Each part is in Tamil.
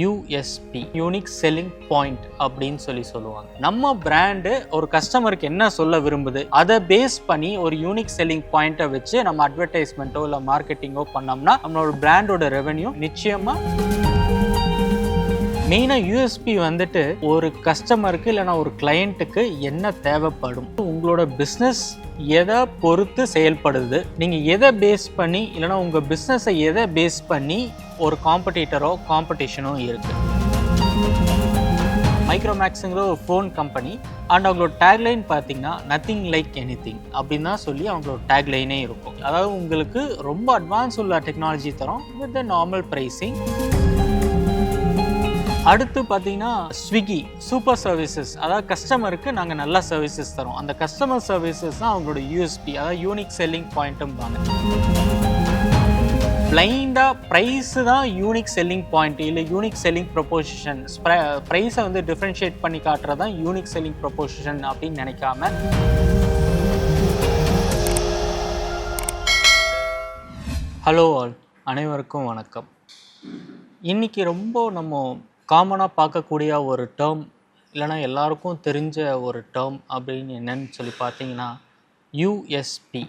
யூஎஸ்பி யூனிக் செல்லிங் பாயிண்ட் அப்படின்னு சொல்லி சொல்லுவாங்க. நம்ம பிராண்டு ஒரு கஸ்டமருக்கு என்ன சொல்ல விரும்புது? அதை பேஸ் பண்ணி ஒரு யூனிக் செல்லிங் பாயிண்ட்டை வச்சு நம்ம அட்வர்டைஸ்மெண்ட்டோ இல்லை மார்க்கெட்டிங்கோ பண்ணோம்னா நம்மளோட பிராண்டோட ரெவன்யூ நிச்சயமாக மெயினாக யூஎஸ்பி வந்துட்டு ஒரு கஸ்டமருக்கு இல்லைனா ஒரு கிளையண்ட்டுக்கு என்ன தேவைப்படும்? உங்களோட பிஸ்னஸ் எதை பொறுத்து செயல்படுது? நீங்கள் எதை பேஸ் பண்ணி இல்லைனா உங்கள் பிஸ்னஸை எதை பேஸ் பண்ணி ஒரு காம்படிட்டரோ காம்படிஷனோ இருக்குது மைக்ரோமேக்ஸுங்கிற ஒரு ஃபோன் கம்பெனி அண்ட் அவங்களோட டேக்லைன் பார்த்தீங்கன்னா நத்திங் லைக் எனி திங் அப்படின்னு தான் சொல்லி அவங்களோட டேக்லைனே இருக்கும். அதாவது உங்களுக்கு ரொம்ப அட்வான்ஸ் உள்ள டெக்னாலஜி தரும் வித் த நார்மல் ப்ரைஸிங் அடுத்து பார்த்தீங்கன்னா ஸ்விக்கி சூப்பர் சர்வீசஸ் அதாவது கஸ்டமருக்கு நாங்கள் நல்ல சர்வீசஸ் தரோம். அந்த கஸ்டமர் சர்வீசஸ் தான் அவங்களோட யூஎஸ்பி அதாவது யூனிக் செல்லிங் பாயிண்ட்டும்பாங்க பிளைண்டாக ப்ரைஸு தான் யூனிக் செல்லிங் பாயிண்ட் இல்லை யூனிக் செல்லிங் ப்ரொபோசிஷன் ப்ரைஸை வந்து டிஃப்ரென்ஷியேட் பண்ணி காட்டுறது தான் யூனிக் செல்லிங் ப்ரொபோசிஷன் அப்படின்னு நினைக்காம. ஹலோ ஆல் அனைவருக்கும் வணக்கம். இன்றைக்கி ரொம்ப நம்ம காமனாக பார்க்கக்கூடிய ஒரு டேர்ம் இல்லைன்னா எல்லாருக்கும் தெரிஞ்ச ஒரு டேர்ம் அப்படின்னு என்னன்னு சொல்லி பார்த்தீங்கன்னா யூஎஸ்பி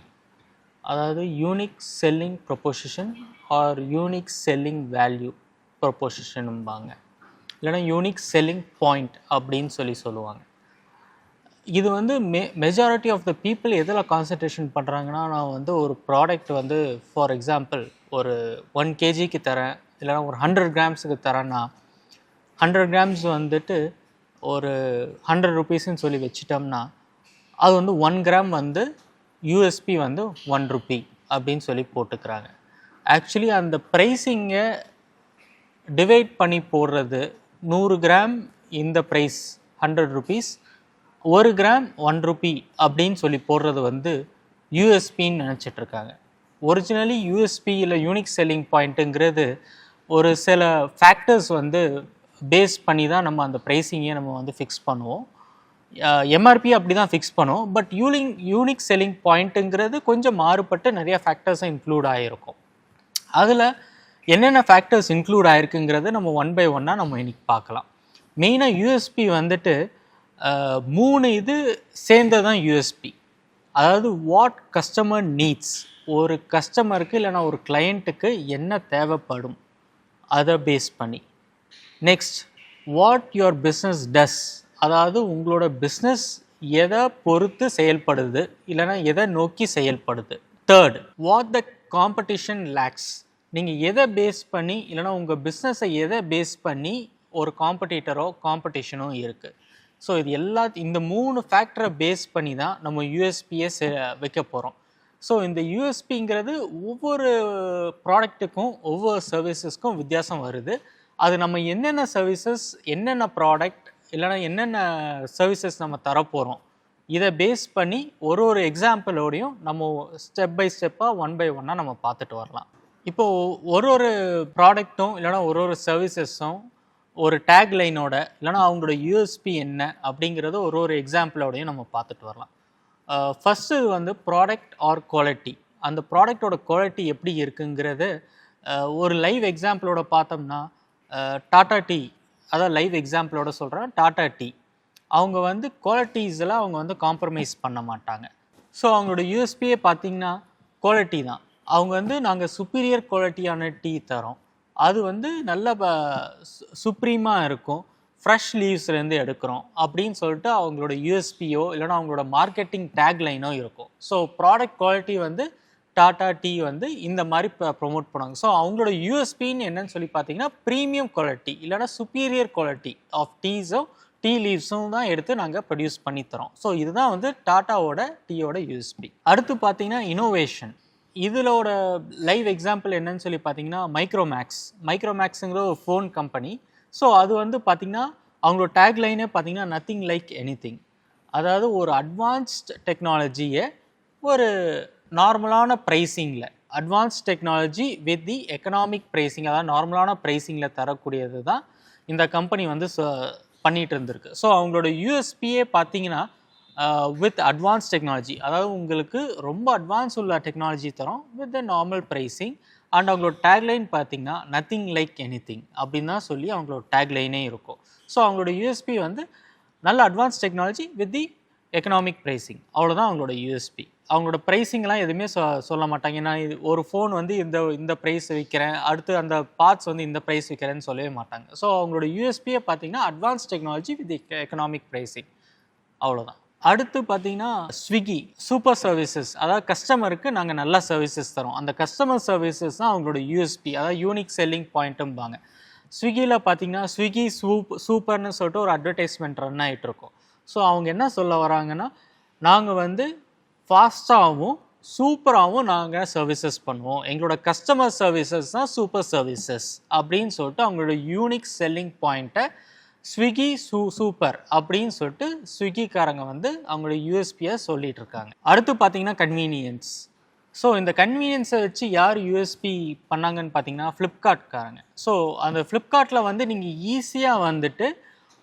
அதாவது unique selling proposition or unique selling value ப்ரொபொசிஷனும்பாங்க இல்லைன்னா யூனிக் செல்லிங் பாயிண்ட் அப்படின்னு சொல்லி சொல்லுவாங்க. இது வந்து மெ மெஜாரிட்டி ஆஃப் த பீப்புள் எதில் கான்சன்ட்ரேஷன் பண்ணுறாங்கன்னா நான் வந்து ஒரு ப்ராடக்ட் வந்து ஃபார் எக்ஸாம்பிள் ஒரு ஒன் கேஜிக்கு தரேன் இல்லைனா ஒரு ஹண்ட்ரட் கிராம்ஸுக்கு தரேன்னா ஹண்ட்ரட் கிராம்ஸ் வந்துட்டு ஒரு ஹண்ட்ரட் ருபீஸ்ன்னு சொல்லி வச்சிட்டோம்னா அது வந்து ஒன் கிராம் வந்து யூஎஸ்பி வந்து ஒன் ருபி அப்படின்னு சொல்லி போட்டுக்கிறாங்க. ஆக்சுவலி அந்த ப்ரைஸிங்கை டிவைட் பண்ணி போடுறது நூறு கிராம் இந்த ப்ரைஸ் ஹண்ட்ரட் ருபீஸ் ஒரு கிராம் ஒன் ருபி அப்படின்னு சொல்லி போடுறது வந்து யூஎஸ்பின்னு நினச்சிட்டு இருக்காங்க. ஒரிஜினலி யூஎஸ்பி இல்லை யூனிக் செல்லிங் பாயிண்ட்டுங்கிறது ஒரு சில ஃபேக்டர்ஸ் வந்து பேஸ் பண்ணி தான் நம்ம அந்த ப்ரைஸிங்கை நம்ம வந்து ஃபிக்ஸ் பண்ணுவோம். எம்ஆர்பி அப்படி தான் ஃபிக்ஸ் பண்ணுவோம். பட் யூலிங் யூனிக் செல்லிங் பாயிண்ட்டுங்கிறது கொஞ்சம் மாறுபட்டு நிறைய ஃபேக்டர்ஸும் இன்க்ளூட் ஆகிருக்கும் அதில் என்னென்ன ஃபேக்டர்ஸ் இன்க்ளூட் ஆயிருக்குங்கிறத நம்ம ஒன் பை ஒன்னாக நம்ம இன்னைக்கு பார்க்கலாம். மெயினாக யூஎஸ்பி வந்துட்டு மூணு இது சேர்ந்தது தான் யூஎஸ்பி அதாவது வாட் கஸ்டமர் நீட்ஸ் ஒரு கஸ்டமருக்கு இல்லைனா ஒரு கிளையண்ட்டுக்கு என்ன தேவைப்படும்? அதை பேஸ் பண்ணி. Next what your business does அதாவது உங்களோட பிஸ்னஸ் எதை பொறுத்து செயல்படுது? இல்லைன்னா எதை நோக்கி செயல்படுது? Third what the competition lacks நீங்கள் எதை பேஸ் பண்ணி இல்லைன்னா உங்கள் பிஸ்னஸை எதை பேஸ் பண்ணி ஒரு காம்படிட்டரோ காம்படிஷனோ இருக்குது ஸோ இது எல்லா இந்த மூணு ஃபேக்டரை பேஸ் பண்ணி தான் நம்ம யூஎஸ்பியை வைக்க போகிறோம் ஸோ இந்த யூஎஸ்பிங்கிறது ஒவ்வொரு ப்ராடக்ட்டுக்கும் ஒவ்வொரு சர்வீசஸ்க்கும் வித்தியாசம் வருது. அது நம்ம என்னென்ன சர்வீசஸ் என்னென்ன ப்ராடக்ட் இல்லைன்னா என்னென்ன சர்வீசஸ் நம்ம தரப்போகிறோம் இதை பேஸ் பண்ணி ஒரு ஒரு எக்ஸாம்பிளோடையும் நம்ம ஸ்டெப் பை ஸ்டெப்பாக ஒன் பை ஒன்னாக நம்ம பார்த்துட்டு வரலாம். இப்போது ஒரு ஒரு ப்ராடக்ட்டும் இல்லைன்னா ஒரு ஒரு சர்வீசஸும் ஒரு டேக் லைனோட இல்லைன்னா அவங்களோட யூஎஸ்பி என்ன அப்படிங்கிறத ஒரு ஒரு எக்ஸாம்பிளோடையும் நம்ம பார்த்துட்டு வரலாம். ஃபஸ்ட்டு வந்து ப்ராடக்ட் ஆர் குவாலிட்டி அந்த ப்ராடக்டோட குவாலிட்டி எப்படி இருக்குங்கிறது ஒரு லைவ் எக்ஸாம்பிளோட பார்த்தோம்னா டாட்டா டீ அதான் லைவ் எக்ஸாம்பிளோட சொல்கிறேன் டாட்டா டீ அவங்க வந்து குவாலிட்டிஸில் அவங்க வந்து காம்ப்ரமைஸ் பண்ண மாட்டாங்க. ஸோ அவங்களோட யூஎஸ்பியே பார்த்தீங்கன்னா குவாலிட்டி தான். அவங்க வந்து நாங்கள் சுப்பீரியர் குவாலிட்டியான டீ தரோம். அது வந்து நல்ல சுப்ரீமாக இருக்கும். ஃப்ரெஷ் லீவ்ஸ்லேருந்து எடுக்கிறோம் அப்படின்னு சொல்லிட்டு அவங்களோட யூஎஸ்பியோ இல்லைன்னா அவங்களோட மார்க்கெட்டிங் டேக்லைனோ இருக்கும். ஸோ ப்ராடக்ட் குவாலிட்டி வந்து டாடா டீ வந்து இந்த மாதிரி ப்ரொமோட் பண்ணுவாங்க. ஸோ அவங்களோட யூஎஸ்பின்னு என்னன்னு சொல்லி பார்த்தீங்கன்னா ப்ரீமியம் குவாலிட்டி இல்லைன்னா சுப்பீரியர் குவாலிட்டி ஆஃப் டீஸும் டீ லீவ்ஸும் தான் எடுத்து நாங்கள் ப்ரொடியூஸ் பண்ணி தரோம் ஸோ இதுதான் வந்து டாட்டாவோட டீயோட யூஎஸ்பி அடுத்து பார்த்தீங்கன்னா இனோவேஷன் இதிலோட லைவ் எக்ஸாம்பிள் என்னன்னு சொல்லி பார்த்தீங்கன்னா மைக்ரோமேக்ஸ் மைக்ரோமேக்ஸுங்கிற ஒரு ஃபோன் கம்பெனி ஸோ அது வந்து பார்த்திங்கன்னா அவங்களோட டேக்லைனே பார்த்தீங்கன்னா நத்திங் லைக் எனி அதாவது ஒரு அட்வான்ஸ்ட் டெக்னாலஜியை ஒரு நார்மலான ப்ரைஸிங்கில் advance technology with the economic pricing அதாவது நார்மலான ப்ரைஸிங்கில் தரக்கூடியது தான் இந்த கம்பெனி வந்து பண்ணிகிட்டு இருந்திருக்கு. ஸோ அவங்களோட யூஎஸ்பியே பார்த்தீங்கன்னா வித் அட்வான்ஸ் டெக்னாலஜி அதாவது உங்களுக்கு ரொம்ப அட்வான்ஸ் உள்ள டெக்னாலஜி தரும் with the normal pricing and அவங்களோட டேக்லைன் பார்த்தீங்கன்னா நத்திங் லைக் எனி திங் அப்படின்னு தான் சொல்லி அவங்களோட டேக்லைனே இருக்கும். ஸோ அவங்களோட யூஎஸ்பி வந்து நல்ல advance technology with the economic pricing அவ்வளோதான் அவங்களோட யூஎஸ்பி அவங்களோட ப்ரைஸிங்லாம் எதுவுமே சொ சொல்ல மாட்டாங்க. ஏன்னா இது ஒரு ஃபோன் வந்து இந்த இந்த ப்ரைஸ் விற்கிறேன் அடுத்து அந்த பார்ட்ஸ் வந்து இந்த ப்ரைஸ் விற்கிறேன்னு சொல்லவே மாட்டாங்க. ஸோ அவங்களோட யூஎஸ்பியை பார்த்தீங்கன்னா advance technology with economic pricing அவ்வளோதான் அடுத்து பார்த்தீங்கன்னா ஸ்விக்கி சூப்பர் சர்வீசஸ் அதாவது கஸ்டமருக்கு நாங்கள் நல்ல சர்வீசஸ் தரோம். அந்த கஸ்டமர் சர்வீசஸ் தான் அவங்களோட யூஎஸ்பி அதாவது யூனிக் செல்லிங் பாயிண்ட்டும்பாங்க ஸ்விக்கியில் பார்த்தீங்கன்னா ஸ்விக்கி சூப் சூப்பர்னு சொல்லிட்டு ஒரு அட்வர்டைஸ்மெண்ட் ரன் ஆகிட்டு இருக்கும் ஸோ அவங்க என்ன சொல்ல வராங்கன்னா நாங்கள் வந்து ஃபாஸ்ட்டாகவும் சூப்பராகவும் நாங்கள் சர்வீசஸ் பண்ணுவோம். எங்களோட கஸ்டமர் சர்வீசஸ் தான் சூப்பர் சர்வீசஸ் அப்படின்னு சொல்லிட்டு அவங்களோட யூனிக் செல்லிங் பாயிண்ட்டை ஸ்விக்கி சூ சூப்பர் அப்படின்னு சொல்லிட்டு ஸ்விக்கிக்காரங்க வந்து அவங்களோட யூஎஸ்பியை சொல்லிட்டு இருக்காங்க. அடுத்து பார்த்தீங்கன்னா கன்வீனியன்ஸ் ஸோ இந்த கன்வீனியன்ஸை வச்சு யார் யூஎஸ்பி பண்ணாங்கன்னு பார்த்தீங்கன்னா ஃப்ளிப்கார்ட்காரங்க ஸோ அந்த ஃப்ளிப்கார்ட்டில் வந்து நீங்கள் ஈஸியாக வந்துட்டு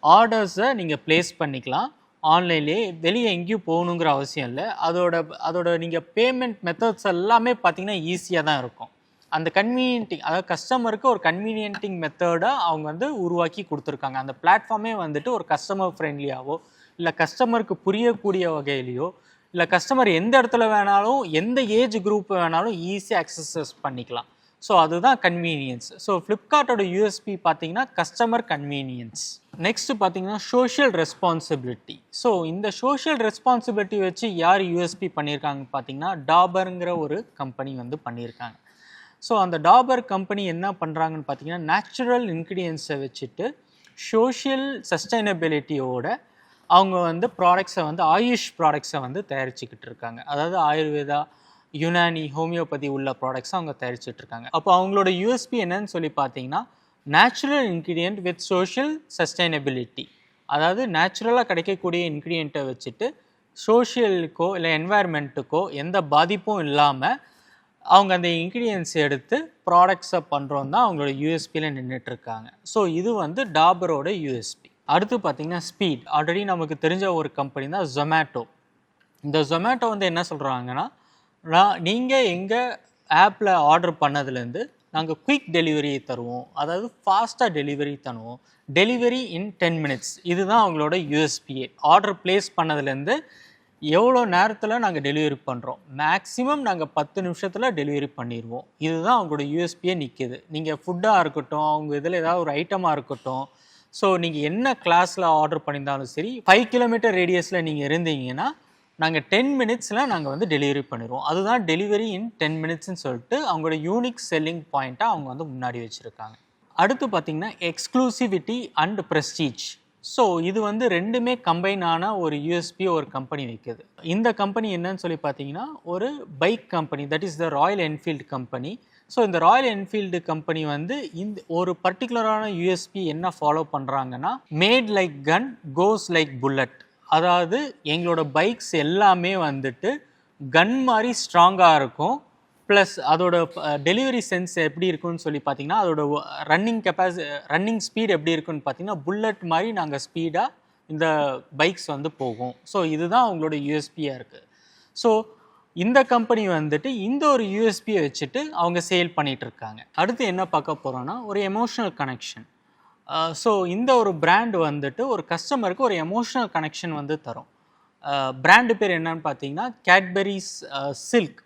ஆர்டர்ஸை நீங்கள் ப்ளேஸ் பண்ணிக்கலாம். ஆன்லைன்லேயே வெளியே எங்கேயும் போகணுங்கிற அவசியம் இல்லை. அதோட அதோட நீங்கள் பேமெண்ட் மெத்தட்ஸ் எல்லாமே பார்த்தீங்கன்னா ஈஸியாக தான் இருக்கும். அந்த கன்வீனியன்ட்டிங் அதாவது கஸ்டமருக்கு ஒரு கன்வீனியன்ட்டிங் மெத்தடாக அவங்க வந்து உருவாக்கி கொடுத்துருக்காங்க. அந்த பிளாட்ஃபார்மே வந்துட்டு ஒரு கஸ்டமர் ஃப்ரெண்ட்லியாவோ இல்லை கஸ்டமருக்கு புரியக்கூடிய வகையிலையோ இல்லை கஸ்டமர் எந்த இடத்துல வேணாலும் எந்த ஏஜ் குரூப் வேணாலும் ஈஸியாக அக்சஸஸ் பண்ணிக்கலாம். ஸோ அதுதான் கன்வீனியன்ஸ் ஸோ ஃப்ளிப்கார்ட்டோட யூஎஸ்பி பார்த்தீங்கன்னா கஸ்டமர் கன்வீனியன்ஸ் நெக்ஸ்ட் பார்த்தீங்கன்னா சோஷியல் ரெஸ்பான்சிபிலிட்டி ஸோ இந்த சோஷியல் ரெஸ்பான்சிபிலிட்டி வச்சு யார் யூஎஸ்பி பண்ணியிருக்காங்க பார்த்தீங்கன்னா டாபருங்கிற ஒரு கம்பெனி வந்து பண்ணியிருக்காங்க. ஸோ அந்த டாபர் கம்பெனி என்ன பண்ணுறாங்கன்னு பார்த்தீங்கன்னா நேச்சுரல் இன்க்ரீடியன்ஸை வச்சுட்டு சோஷியல் சஸ்டைனபிலிட்டியோட அவங்க வந்து ப்ராடக்ட்ஸை வந்து ஆயுஷ் ப்ராடக்ட்ஸை வந்து தயாரிச்சுக்கிட்டு இருக்காங்க. அதாவது ஆயுர்வேதா யுனானி ஹோமியோபதி உள்ள ப்ராடக்ட்ஸை அவங்க தயாரிச்சுட்டு இருக்காங்க அப்போ அவங்களோட யூஎஸ்பி என்னன்னு சொல்லி பார்த்தீங்கன்னா natural ingredient with social sustainability அதாவது நேச்சுரலாக கிடைக்கக்கூடிய இன்க்ரீடியண்ட்டை வச்சுட்டு சோஷியலுக்கோ இல்லை என்வாயர்மெண்ட்டுக்கோ எந்த பாதிப்பும் இல்லாமல் அவங்க அந்த இன்க்ரீடியன்ஸ் எடுத்து ப்ராடக்ட்ஸை பண்ணுறோம் தான் அவங்களோட யூஎஸ்பியில் நின்றுட்டு இருக்காங்க ஸோ இது வந்து டாபரோட யூஎஸ்பி அடுத்து பார்த்திங்கன்னா ஸ்பீட் ஆல்ரெடி நமக்கு தெரிஞ்ச ஒரு கம்பெனி தான் ஜொமேட்டோ இந்த ஜொமேட்டோ வந்து என்ன சொல்கிறாங்கன்னா நான் நீங்கள் எங்கள் ஆப்பில் ஆர்டர் பண்ணதுலேருந்து நாங்கள் குயிக் டெலிவரி தருவோம். அதாவது ஃபாஸ்ட்டாக டெலிவரி தருவோம். டெலிவரி இன் டென் மினிட்ஸ் இதுதான் அவங்களோட யூஎஸ்பிஏ ஆர்டர் ப்ளேஸ் பண்ணதுலேருந்து எவ்வளோ நேரத்தில் நாங்கள் டெலிவரி பண்ணுறோம் மேக்ஸிமம் நாங்கள் பத்து நிமிஷத்தில் டெலிவரி பண்ணிடுவோம் இதுதான் அவங்களோட யூஎஸ்பியே நிற்கிது நீங்கள் ஃபுட்டாக இருக்கட்டும் அவங்க இதில் ஏதாவது ஒரு ஐட்டமாக இருக்கட்டும். ஸோ நீங்கள் என்ன கிளாஸில் ஆர்டர் பண்ணியிருந்தாலும் சரி ஃபைவ் கிலோமீட்டர் ரேடியஸில் நீங்கள் இருந்தீங்கன்னா நாங்கள் டென் மினிட்ஸில் நாங்கள் வந்து டெலிவரி பண்ணிடுவோம் அதுதான் டெலிவரி இன் டென் மினிட்ஸ்னு சொல்லிட்டு அவங்களோட யூனிக் செல்லிங் பாயிண்ட்டாக அவங்க வந்து முன்னாடி வச்சுருக்காங்க. அடுத்து பார்த்தீங்கன்னா எக்ஸ்க்ளூசிவிட்டி அண்ட் ப்ரெஸ்டீஜ் ஸோ இது வந்து ரெண்டுமே கம்பைன் ஆன ஒரு யூஎஸ்பி ஒரு கம்பெனி வைக்குது. இந்த கம்பெனி என்னன்னு சொல்லி பார்த்தீங்கன்னா ஒரு bike company that is the Royal Enfield company so இந்த ராயல் என்ஃபீல்டு கம்பெனி வந்து இந்த ஒரு பர்டிகுலரான யூஎஸ்பி என்ன ஃபாலோ பண்ணுறாங்கன்னா made like gun goes like bullet அதாவது எங்களோட பைக்ஸ் எல்லாமே வந்துட்டு கன் மாதிரி ஸ்ட்ராங்காக இருக்கும். ப்ளஸ் அதோட டெலிவரி சென்ஸ் எப்படி இருக்குன்னு சொல்லி பார்த்தீங்கன்னா அதோட ரன்னிங் கெப்பாசி ரன்னிங் ஸ்பீட் எப்படி இருக்குன்னு பார்த்தீங்கன்னா புல்லட் மாதிரி நாங்கள் ஸ்பீடாக இந்த பைக்ஸ் வந்து போகும். ஸோ இதுதான் அவங்களோட யூஎஸ்பியாக இருக்குது ஸோ இந்த கம்பெனி வந்துட்டு இந்த ஒரு யூஎஸ்பியை வச்சுட்டு அவங்க சேல் பண்ணிகிட்ருக்காங்க அடுத்து என்ன பார்க்க போகிறோன்னா ஒரு எமோஷனல் கனெக்ஷன். ஸோ இந்த ஒரு பிராண்ட் வந்துட்டு ஒரு கஸ்டமருக்கு ஒரு எமோஷ்னல் கனெக்ஷன் வந்து தரும். பிராண்டு பேர் என்னன்னு பார்த்தீங்கன்னா கேட்பெரிஸ் சில்க்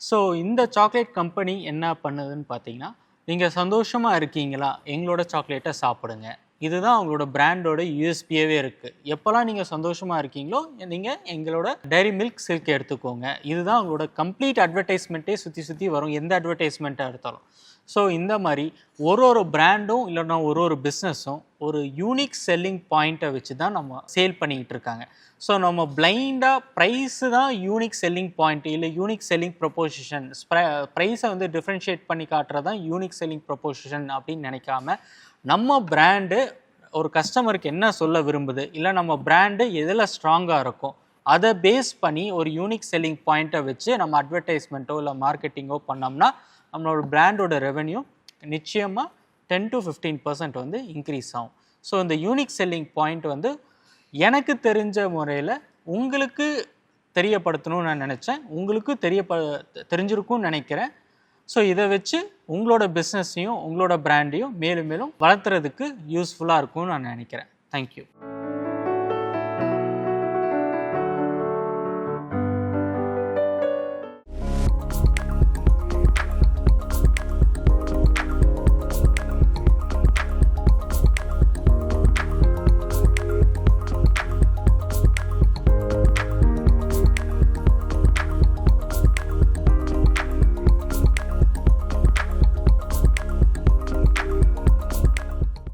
ஸோ இந்த சாக்லேட் கம்பெனி என்ன பண்ணுதுன்னு பார்த்தீங்கன்னா நீங்கள் சந்தோஷமாக இருக்கீங்களா? எங்களோட சாக்லேட்டை சாப்பிடுங்க. இதுதான் அவங்களோட பிராண்டோட யூஎஸ்பியாவே இருக்குது எப்போல்லாம் நீங்கள் சந்தோஷமாக இருக்கீங்களோ நீங்கள் எங்களோட டைரி மில்க் சில்க் எடுத்துக்கோங்க. இதுதான் அவங்களோட கம்ப்ளீட் அட்வர்டைஸ்மெண்ட்டே சுற்றி சுற்றி வரும் எந்த அட்வர்டைஸ்மெண்ட்டாக எடுத்தாலும். ஸோ இந்த மாதிரி ஒரு ஒரு பிராண்டும் இல்லைன்னா ஒரு ஒரு பிஸ்னஸும் ஒரு யூனிக் செல்லிங் பாயிண்ட்டை வச்சு தான் நம்ம சேல் பண்ணிக்கிட்டு இருக்காங்க. ஸோ நம்ம பிளைண்டாக ப்ரைஸு தான் யூனிக் செல்லிங் பாயிண்ட் இல்லை யூனிக் செல்லிங் ப்ரொபோசிஷன் ப்ரைஸை வந்து டிஃப்ரென்ஷியேட் பண்ணி காட்டுறது தான் யூனிக் செல்லிங் ப்ரொபோசிஷன் அப்படின்னு நினைக்காம நம்ம பிராண்டு ஒரு கஸ்டமருக்கு என்ன சொல்ல விரும்புது? இல்லை நம்ம பிராண்டு எதில் ஸ்ட்ராங்காக இருக்கும் அதை பேஸ் பண்ணி ஒரு யூனிக் செல்லிங் பாயிண்ட்டை வச்சு நம்ம அட்வர்டைஸ்மெண்ட்டோ இல்லை மார்க்கெட்டிங்கோ பண்ணோம்னா நம்மளோட பிராண்டோட ரெவென்யூ நிச்சயமாக டென் டு ஃபிஃப்டீன் பர்சன்ட் வந்து இன்க்ரீஸ் ஆகும். ஸோ இந்த யூனிக் செல்லிங் பாயிண்ட் வந்து எனக்கு தெரிஞ்ச முறையில் உங்களுக்கு தெரியப்படுத்தணும்னு நான் நினச்சேன். உங்களுக்கு தெரியப்ப தெரிஞ்சிருக்கும்னு நினைக்கிறேன். ஸோ இதை வச்சு உங்களோட பிஸ்னஸையும் உங்களோட பிராண்டையும் மேலும் மேலும் வளர்த்துறதுக்கு யூஸ்ஃபுல்லாக இருக்கும்னு நான் நினைக்கிறேன். தேங்க்யூ